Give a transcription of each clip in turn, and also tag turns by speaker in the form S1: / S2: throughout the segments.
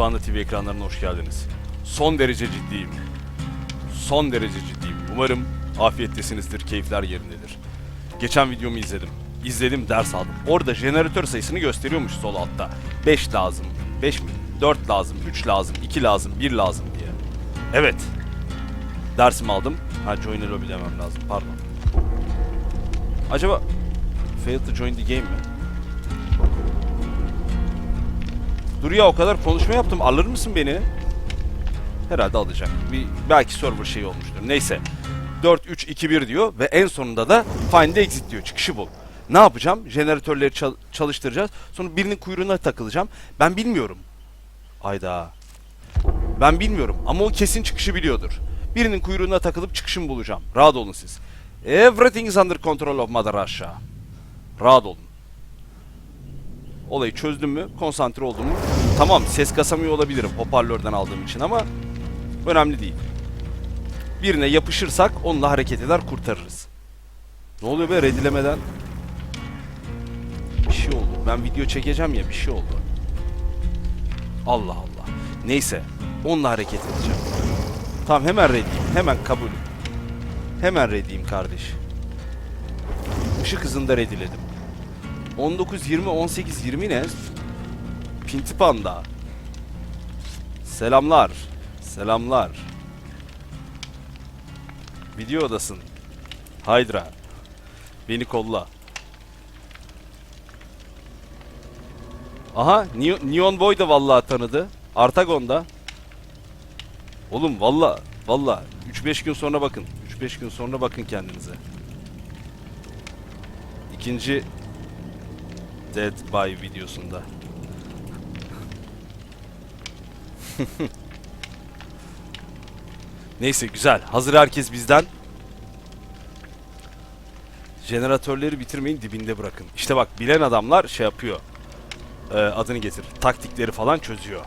S1: Panda TV ekranlarına hoş geldiniz. Son derece ciddiyim. Son derece ciddiyim. Umarım afiyettesinizdir, keyifler yerindedir. Geçen videomu izledim. İzledim, ders aldım. Orada jeneratör sayısını gösteriyormuş sol altta. 5 lazım, 5 mi? 4 lazım, 3 lazım, 2 lazım, 1 lazım diye. Evet. Dersimi aldım. Ha join the lobby demem lazım, pardon. Acaba failed to join the game mi? Dur ya o kadar konuşma yaptım. Alır mısın beni? Herhalde alacak. Bir, belki server şey olmuştur. Neyse. 4, 3, 2, 1 diyor ve en sonunda da find exit diyor. Çıkışı bul. Ne yapacağım? Jeneratörleri çal- çalıştıracağız. Sonra birinin kuyruğuna takılacağım. Ben bilmiyorum. Ayda. Ben bilmiyorum ama o kesin çıkışı biliyordur. Birinin kuyruğuna takılıp çıkışımı bulacağım. Rahat olun siz. Everything is under control of Mother Russia. Rahat olun. Olayı çözdüm mü, konsantre oldum mu? Tamam ses kasamıyor olabilirim hoparlörden aldığım için ama önemli değil. Birine yapışırsak onunla hareket eder kurtarırız. Ne oluyor be redilemeden? Bir şey oldu. Ben video çekeceğim ya bir şey oldu. Allah Allah. Neyse onunla hareket edeceğim. Tamam hemen rediyim. Hemen kabul. Hemen rediyim kardeş. Işık hızında rediledim. 19 20 18 20 ne? Pinti Panda. Selamlar. Selamlar. Video odasın. Hydra. Beni kolla. Aha Neo- Neon Boy da vallahi tanıdı. Artagon da. Oğlum valla valla 3-5 gün sonra bakın. 3-5 gün sonra bakın kendinize. İkinci Dead by videosunda. Neyse güzel. Hazır herkes bizden. Jeneratörleri bitirmeyin dibinde bırakın. İşte bak bilen adamlar şey yapıyor. Ee, adını getir. Taktikleri falan çözüyor.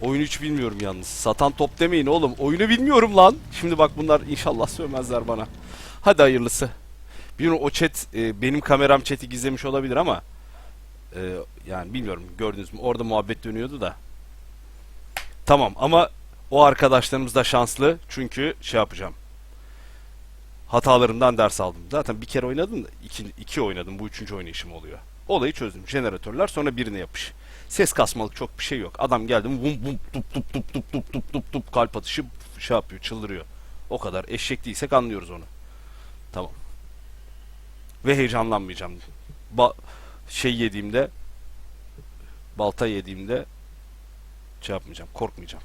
S1: Oyunu hiç bilmiyorum yalnız. Satan top demeyin oğlum. Oyunu bilmiyorum lan. Şimdi bak bunlar inşallah sövmezler bana. Hadi hayırlısı. Bilmiyorum o chat e, benim kameram chat'i gizlemiş olabilir ama e, yani bilmiyorum gördünüz mü orada muhabbet dönüyordu da. Tamam ama o arkadaşlarımız da şanslı çünkü şey yapacağım. Hatalarımdan ders aldım. Zaten bir kere oynadım da iki, iki oynadım. Bu üçüncü oynayışım oluyor. Olayı çözdüm. Jeneratörler sonra birine yapış. Ses kasmalık çok bir şey yok. Adam geldi vum vum tup tup tup tup tup tup tup tup kalp atışı şey yapıyor çıldırıyor. O kadar. Eşek değilsek anlıyoruz onu. Tamam. Ve heyecanlanmayacağım. Ba şey yediğimde balta yediğimde şey yapmayacağım. Korkmayacağım.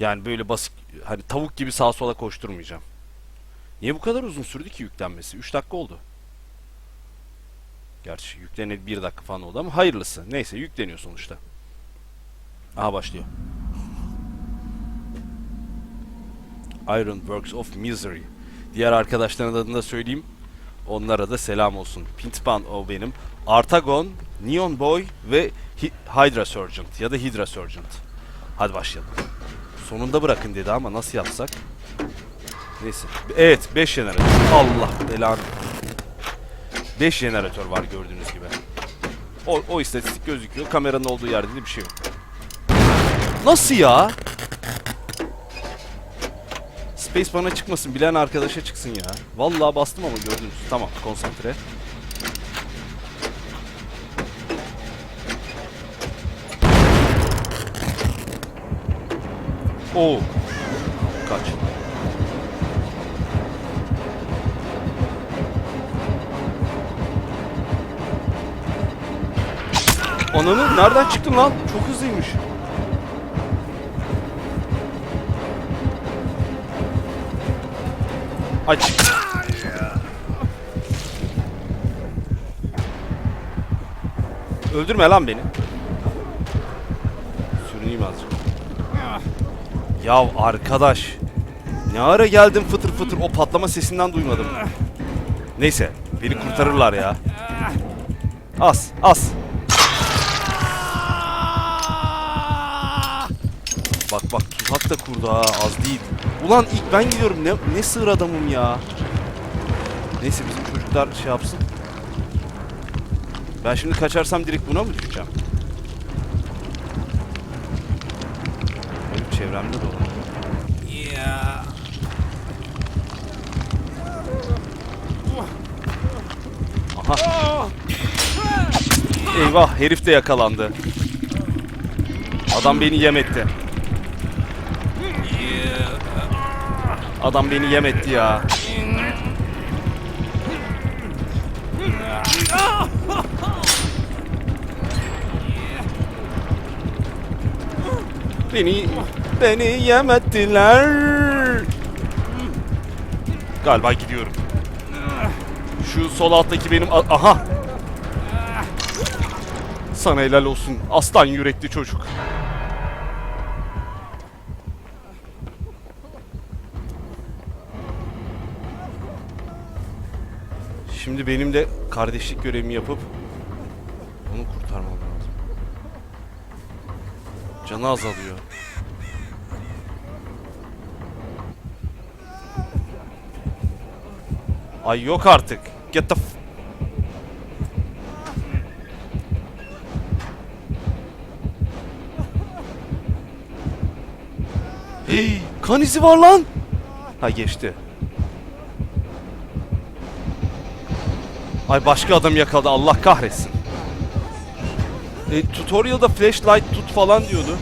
S1: Yani böyle basit hani tavuk gibi sağa sola koşturmayacağım. Niye bu kadar uzun sürdü ki yüklenmesi? 3 dakika oldu. Gerçi yükleneli 1 dakika falan oldu ama hayırlısı. Neyse yükleniyor sonuçta. Aha başlıyor. Iron Works of Misery. Diğer arkadaşların adını da söyleyeyim. Onlara da selam olsun. Pintpan o benim. Artagon, Neon Boy ve Hydra Sergeant ya da Hydra Sergeant. Hadi başlayalım. Sonunda bırakın dedi ama nasıl yapsak? Neyse. Evet 5 jeneratör. Allah belanı. 5 jeneratör var gördüğünüz gibi. O, o istatistik gözüküyor. Kameranın olduğu yerde de bir şey yok. Nasıl ya? Space bana çıkmasın. Bilen arkadaşa çıksın ya. Vallahi bastım ama gördünüz. Tamam konsantre. Oo. Kaç. Ananı nereden çıktın lan? Çok hızlıymış. Aç. Öldürme lan beni. Sürüneyim azıcık. Ya arkadaş. Ne ara geldim fıtır fıtır o patlama sesinden duymadım. Neyse beni kurtarırlar ya. As as. Bak bak tuzak da kurdu ha az değil. Ulan ilk ben gidiyorum ne, ne sığır adamım ya. Neyse bizim çocuklar şey yapsın. Ben şimdi kaçarsam direkt buna mı düşeceğim? Benim çevremde dolanıyor.
S2: Ya.
S1: Aha. Eyvah herif de yakalandı. Adam beni yem etti. Adam beni yem etti ya. Beni beni yem ettiler. Galiba gidiyorum. Şu sol alttaki benim aha. Sana helal olsun aslan yürekli çocuk. Şimdi benim de kardeşlik görevimi yapıp onu kurtarmam lazım. Canı azalıyor. Ay yok artık. Get the Hey, kan izi var lan. Ha geçti. Ay başka adam yakaladı Allah kahretsin. E, tutorial'da flashlight tut falan diyordu.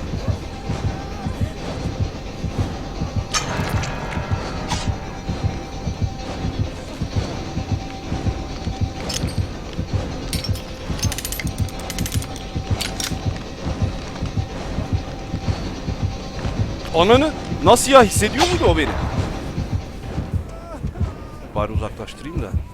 S1: Ananı nasıl ya hissediyor muydu o beni? Bari uzaklaştırayım da.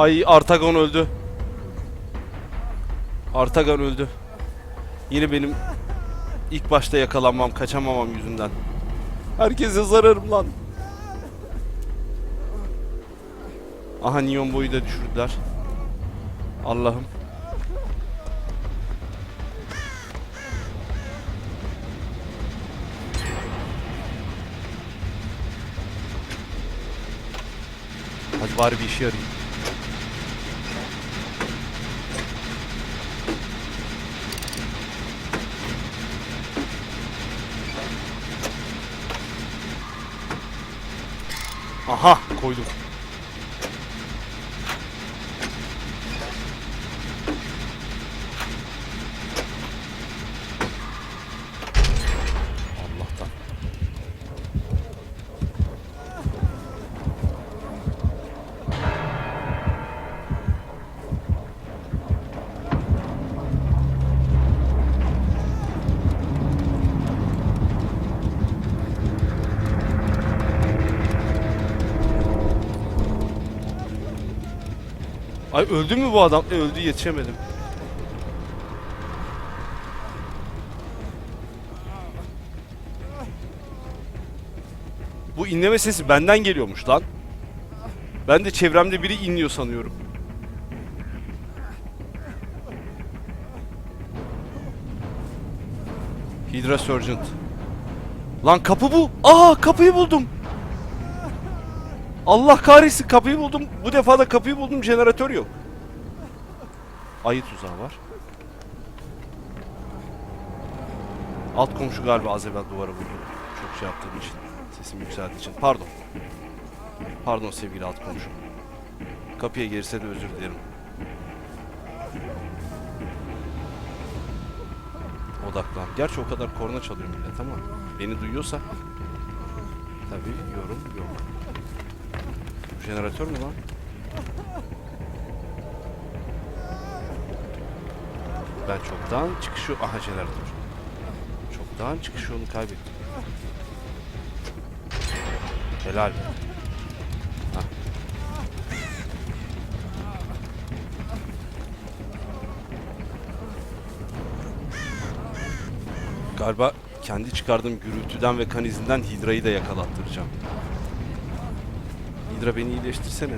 S1: Ay Artagon öldü. Artagon öldü. Yine benim ilk başta yakalanmam, kaçamamam yüzünden. Herkese zararım lan. Aha neon boyu da düşürdüler. Allah'ım. Hadi bari bir işe yarayayım. 거의 좀 Ay öldü mü bu adam? E, öldü yetişemedim. Bu inleme sesi benden geliyormuş lan. Ben de çevremde biri inliyor sanıyorum. Hydra Sergeant. Lan kapı bu. Aa kapıyı buldum. Allah kahretsin kapıyı buldum. Bu defa da kapıyı buldum jeneratör yok. Ayı tuzağı var. Alt komşu galiba az evvel duvara vurdu. Çok şey yaptığım için. Sesimi yükselttiği için. Pardon. Pardon sevgili alt komşum. Kapıya girse de özür dilerim. Odaklan. Gerçi o kadar korna çalıyor millet ama beni duyuyorsa tabii yorum yok. Jeneratör mü lan? Ben çoktan çıkışı... Aha jeneratör. Çoktan çıkışı onu kaybettim. Helal. Hah. Galiba kendi çıkardığım gürültüden ve kan izinden Hidra'yı da yakalattıracağım. Hidra beni iyileştirsene.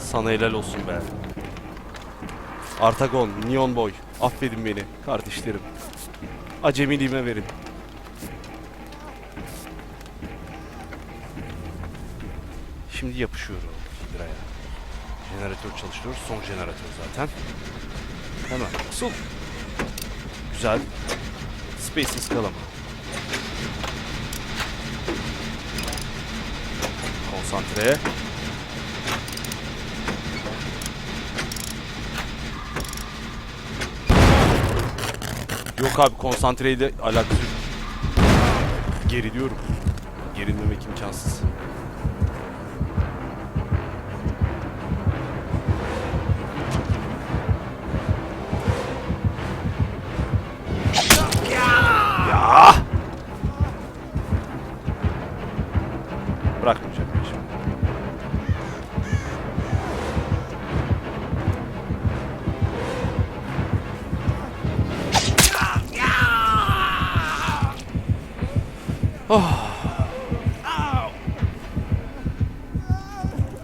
S1: Sana helal olsun be. Artagon, Neon Boy, affedin beni kardeşlerim. Acemiliğime verin. Şimdi yapışıyorum Hidra'ya. Jeneratör çalıştırıyoruz. Son jeneratör zaten. Hemen asıl. Güzel. Space ıskalama. Konsantre. Yok abi konsantreyle alakası yok. Geriliyorum. Gerilmemek imkansız.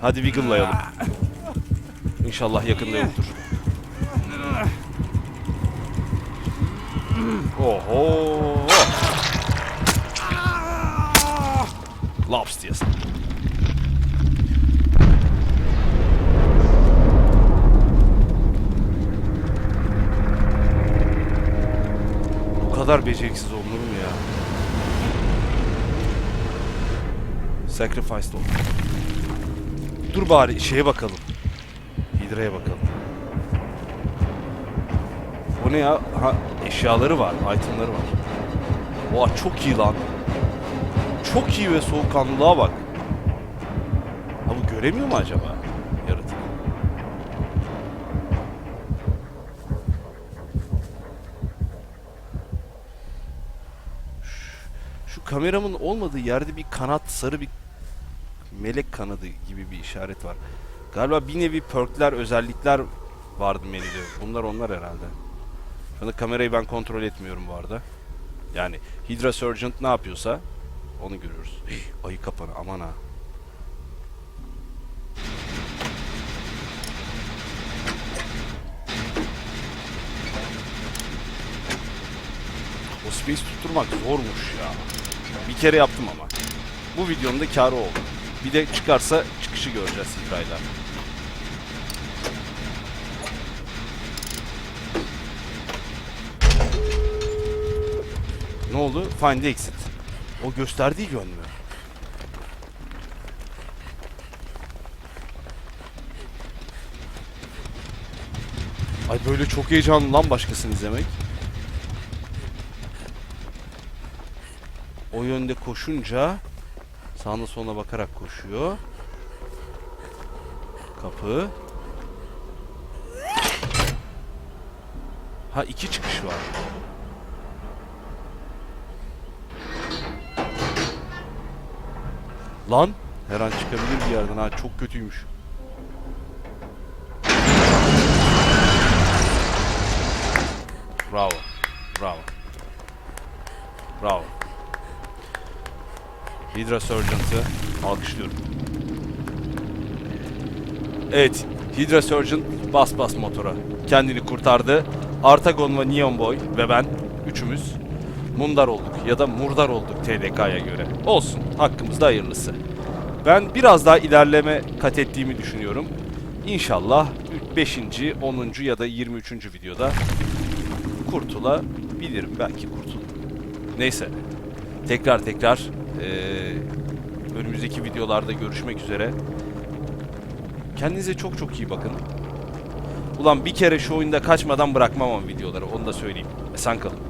S1: Hadi Wiggle'layalım. İnşallah yakında yoktur. Oho! Laps. Bu kadar beceriksiz olunur mu ya? Sacrificed oldu. Dur bari şeye bakalım. Hidra'ya bakalım. O ne ya? Ha, eşyaları var, itemları var. Oha çok iyi lan. Çok iyi ve soğukkanlılığa bak. Ha bu göremiyor mu acaba? Yaratık. Şu- Şu kameramın olmadığı yerde bir kanat, sarı bir melek kanadı gibi bir işaret var. Galiba bir nevi perkler, özellikler vardı menüde. Bunlar onlar herhalde. Şu anda kamerayı ben kontrol etmiyorum bu arada. Yani Hydra Sergeant ne yapıyorsa onu görüyoruz. Hih, ayı kapanı aman ha. O space tutturmak zormuş ya. Bir kere yaptım ama. Bu videonun da karı oldu. Bir de çıkarsa çıkışı göreceğiz Hidra'yla. Ne oldu? Find exit. O gösterdiği yön mü? Ay böyle çok heyecanlı lan başkasını izlemek. O yönde koşunca sağına soluna bakarak koşuyor. Kapı. Ha iki çıkış var. Lan her an çıkabilir bir yerden ha çok kötüymüş. Bravo. Bravo. Bravo. Hydra Sergeant'ı alkışlıyorum. Evet, Hydra Sergeant bas bas motora. Kendini kurtardı. Artagon ve Neon Boy ve ben üçümüz mundar olduk ya da murdar olduk TDK'ya göre. Olsun, hakkımızda hayırlısı. Ben biraz daha ilerleme kat ettiğimi düşünüyorum. İnşallah 5. 10. ya da 23. videoda kurtulabilirim. Belki kurtul. Neyse. Tekrar tekrar eee, önümüzdeki videolarda görüşmek üzere. Kendinize çok çok iyi bakın. Ulan bir kere şu oyunda kaçmadan bırakmam videoları onu da söyleyeyim. Esen kalın.